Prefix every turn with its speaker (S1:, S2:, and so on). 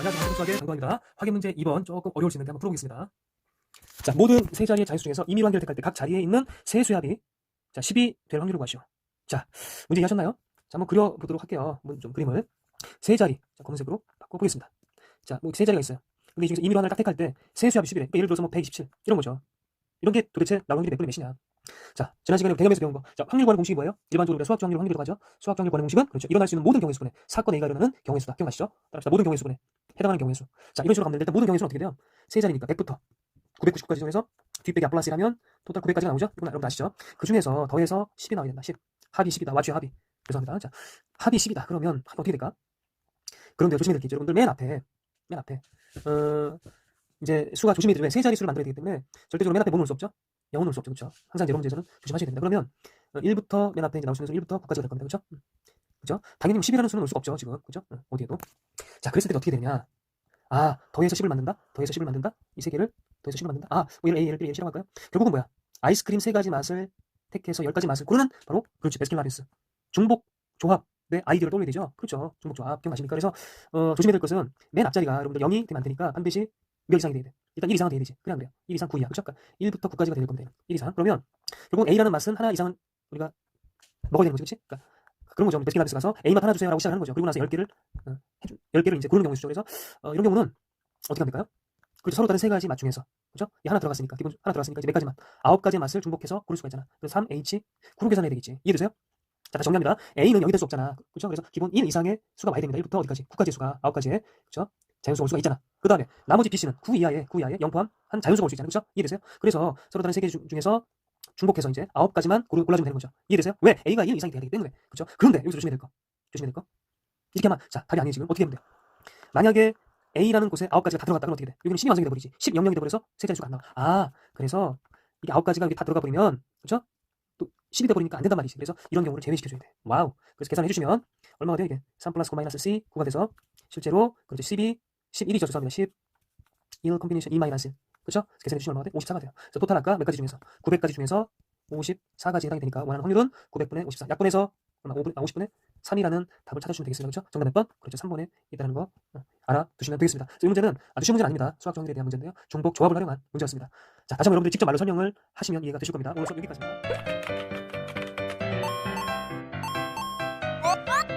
S1: 안녕하세요. 수학의 장도입니다. 확인 문제 2번 조금 어려울 수 있는데 한번 풀어보겠습니다. 자, 모든 세 자리의 자릿수 중에서 임의로 한 개를 택할 때 각 자리에 있는 세 수합이 자, 10이 될 확률을 구하시오. 자, 문제 이해하셨나요? 자, 한번 그려보도록 할게요. 좀 그림을. 세 자리, 자, 검은색으로 바꿔보겠습니다. 자, 뭐 세 자리가 있어요. 근데 이 중에서 임의로 하나를 딱 택할 때 세 수합이 10이래. 그러니까 예를 들어서 뭐 127, 이런 거죠. 이런 게 도대체 나올 확률이 몇 분의 몇이냐. 자, 지난 시간에 개념에서 배운 거. 자, 확률 구하는 공식이 뭐예요? 일반적으로 우리가 수학적 확률 확률이라고 하죠. 수학적 확률 구하는 공식은 그렇죠. 일어날 수 있는 모든 경우의 수분의 사건 A가 일어나는 경우의 수다. 기억나시죠? 따라합시다. 모든 경우의 수분에 해당하는 경우의 수. 자, 이런 식으로 가면 일단 모든 경우의 수는 어떻게 돼요? 세 자리니까 100부터 999까지 정해서 뒷배기 앞플러스 1하면 토탈 900까지가 나오죠? 이건 여러분 아시죠? 그 중에서 더해서 10이 나와야 된다. 10. 합이 10이다. 와주의 합이. 죄송합니다. 자, 합이 10이다. 그러면 합이 어떻게 될까? 그런데 게 있죠. 여러분들 맨 앞에 맨 앞에 어 이제 수가 조심해야 되면 세 자리 수를 만들어야 되기 때문에 절대적으로 맨 앞에 뭐 놓을 수 없죠? 0은 놓을 수 없죠. 그렇죠? 항상 여러분 문제에서는 조심하셔야 됩니다. 그러면 1부터 맨 앞에 이제 수는 1부터 9까지가 될 겁니다. 그렇죠? 그렇죠? 당연히 10이라는 수는 놓을 수가 없죠. 지금. 그렇죠? 어, 어디에도. 자, 그랬을 때 어떻게 되냐? 아, 더해서 10을 만든다? 더해서 10을 만든다? 이 세 개를 더해서 10을 만든다? 아, 뭐 얘를 A, 얘를 B, 얘를 C라고 할까요? 결국은 뭐야? 아이스크림 세 가지 맛을 택해서 열 가지 맛을 고르는 바로 그렇지. 베스킨라빈스. 중복 조합의 아이디어를 떠올려야 되죠. 그렇죠. 중복 조합 기억나십니까? 그래서 어, 조심해야 될 것은 맨 앞자리가 여러분들 0이 되면 안 되니까 반드시 몇 이상이 돼야 돼. 일단 1 이상은 돼야 되지. 안 그래요? 1 이상 9이야. 그렇죠? 그러니까 1부터 9까지가 될 겁니다. 1 이상. 그러면 결국 A라는 맛은 하나 이상은 우리가 먹어야 되는 거지. 그렇지? 그러니까 그런 거죠. 베스킨라빈스 가서 A 맛 하나 주세요라고 시작하는 거죠. 그리고 나서 10개를 어, 해주, 10개를 이제 고르는 경우 수죠. 그래서 어, 이런 경우는 어떻게 합니까요? 그렇죠. 서로 다른 세 가지 맛 중에서 그렇죠? 이 하나 들어갔으니까 기본 하나 들어갔으니까 이제 몇 가지 맛, 아홉 가지 맛을 중복해서 고를 수가 있잖아. 그래서 3, H, 9로 계산해야 되겠지. 이해되세요? 자, 다시 정리합니다. A는 0이 될수 없잖아. 그렇죠? 그래서 기본 1 이상의 수가 와야 됩니다. 1부터 어디까지? 9까지의 수가, 9가지의 그렇죠? 자연수가 올 수가 있잖아. 그 다음에 나머지 BC는 9 이하에 9 이하에 0 포함 한 자연수가 올 수 있잖아요. 그렇죠? 이해되세요? 그래서 서로 다른 세 개 중에서 중복해서 이제 아홉 가지만 고르, 골라주면 되는 거죠. 이해되세요? 왜? A가 1 이상이 돼야 되기 때문에. 그렇죠? 그런데 여기서 조심해야 될 거. 조심해야 될 거. 이렇게 하면 자, 답이 아니에요, 지금. 어떻게 하면 돼요? 만약에 A라는 곳에 아홉 가지가 다 들어갔다 그러면 어떻게 돼? 여기는 10이 완성이 돼 버리지. 10, 0, 0이 돼 버려서 세 자리 수가 안 나와. 아, 그래서 이게 아홉 가지가 여기 다 들어가 버리면 그렇죠? 또 10이 돼 버리니까 안 된단 말이지. 그래서 이런 경우를 제외시켜 줘야 돼. 와우. 그래서 계산해 주시면 얼마가 돼요 이게? 3 플러스 9 마이너스 C 9가 돼서 실제로 그렇죠 12, 11이죠 죄송합니다. 10, 1 컴비네이션 2 마이너스 1 그렇죠? 계산해 주시면 얼마가 돼? 54가 돼요. 그래서 토탈 아까 몇 가지 중에서 900가지 중에서 54가지 해당이 되니까 원하는 확률은 900분의 54. 약분해서 얼마? 5분, 아, 50분의 3이라는 답을 찾아주시면 되겠습니다. 그렇죠? 정답 몇 번? 그렇죠. 3번에 있다는 거 어, 알아두시면 되겠습니다. 이 문제는 아주 쉬운 문제는 아닙니다. 수학 정리에 대한 문제인데요. 종복 조합을 활용한 문제였습니다. 자, 다시 한번 여러분들이 직접 말로 설명을 하시면 이해가 되실 겁니다. 오늘 수업 여기까지입니다. 어, 뭐?